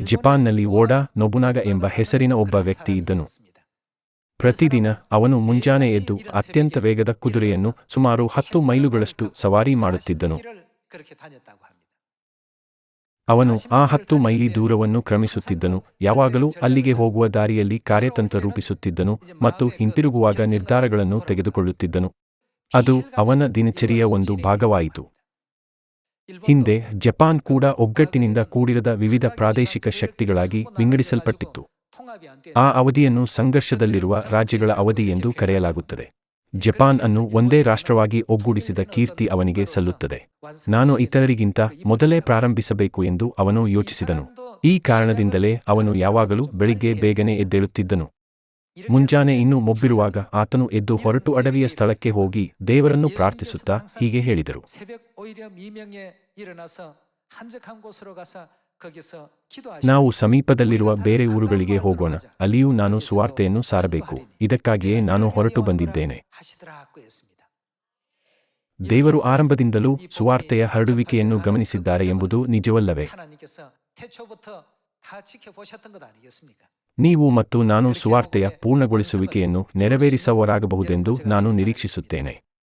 ಜಪಾನ್ನಲ್ಲಿ ಓಡಾ ನೊಬುನಾಗ ಎಂಬ ಹೆಸರಿನ ಒಬ್ಬ ವ್ಯಕ್ತಿ ಇದ್ದನು. ಪ್ರತಿದಿನ ಅವನು ಮುಂಜಾನೆ ಎದ್ದು ಅತ್ಯಂತ ವೇಗದ ಕುದುರೆಯನ್ನು ಸುಮಾರು ಹತ್ತು ಮೈಲುಗಳಷ್ಟು ಸವಾರಿ ಮಾಡುತ್ತಿದ್ದನು. ಅವನು ಆ ಹತ್ತು ಮೈಲಿ ದೂರವನ್ನು ಕ್ರಮಿಸುತ್ತಿದ್ದನು. ಯಾವಾಗಲೂ ಅಲ್ಲಿಗೆ ಹೋಗುವ ದಾರಿಯಲ್ಲಿ ಕಾರ್ಯತಂತ್ರ ರೂಪಿಸುತ್ತಿದ್ದನು ಮತ್ತು ಹಿಂತಿರುಗುವಾಗ ನಿರ್ಧಾರಗಳನ್ನು ತೆಗೆದುಕೊಳ್ಳುತ್ತಿದ್ದನು. ಅದು ಅವನ ದಿನಚರಿಯ ಒಂದು ಭಾಗವಾಯಿತು. ಹಿಂದೆ ಜಪಾನ್ ಕೂಡ ಒಗ್ಗಟ್ಟಿನಿಂದ ಕೂಡಿರದ ವಿವಿಧ ಪ್ರಾದೇಶಿಕ ಶಕ್ತಿಗಳಾಗಿ ವಿಂಗಡಿಸಲ್ಪಟ್ಟಿತ್ತು. ಆ ಅವಧಿಯನ್ನು ಸಂಘರ್ಷದಲ್ಲಿರುವ ರಾಜ್ಯಗಳ ಅವಧಿ ಎಂದು ಕರೆಯಲಾಗುತ್ತದೆ. ಜಪಾನ್ ಅನ್ನು ಒಂದೇ ರಾಷ್ಟ್ರವಾಗಿ ಒಗ್ಗೂಡಿಸಿದ ಕೀರ್ತಿ ಅವನಿಗೆ ಸಲ್ಲುತ್ತದೆ. ನಾನು ಇತರರಿಗಿಂತ ಮೊದಲೇ ಪ್ರಾರಂಭಿಸಬೇಕು ಎಂದು ಅವನು ಯೋಚಿಸಿದನು. ಈ ಕಾರಣದಿಂದಲೇ ಅವನು ಯಾವಾಗಲೂ ಬೆಳಿಗ್ಗೆ ಬೇಗನೆ ಎದ್ದೇಳುತ್ತಿದ್ದನು. ಮುಂಜಾನೆ ಇನ್ನೂ ಮೊಬ್ಬಿರುವಾಗ ಆತನು ಎದ್ದು ಹೊರಟು ಅಡವಿಯ ಸ್ಥಳಕ್ಕೆ ಹೋಗಿ ದೇವರನ್ನು ಪ್ರಾರ್ಥಿಸುತ್ತಾ ಹೀಗೆ ಹೇಳಿದರು. ನಾವು ಸಮೀಪದಲ್ಲಿರುವ ಬೇರೆ ಊರುಗಳಿಗೆ ಹೋಗೋಣ. ಅಲ್ಲಿಯೂ ನಾನು ಸುವಾರ್ತೆಯನ್ನು ಸಾರಬೇಕು. ಇದಕ್ಕಾಗಿಯೇ ನಾನು ಹೊರಟು ಬಂದಿದ್ದೇನೆ. ದೇವರು ಆರಂಭದಿಂದಲೂ ಸುವಾರ್ತೆಯ ಹರಡುವಿಕೆಯನ್ನು ಗಮನಿಸಿದ್ದಾರೆ ಎಂಬುದು ನಿಜವಲ್ಲವೇ. ನೀವು ಮತ್ತು ನಾನು ಸುವಾರ್ತೆಯ ಪೂರ್ಣಗೊಳಿಸುವಿಕೆಯನ್ನು ನೆರವೇರಿಸವರಾಗಬಹುದೆಂದು ನಾನು ನಿರೀಕ್ಷಿಸುತ್ತೇನೆ.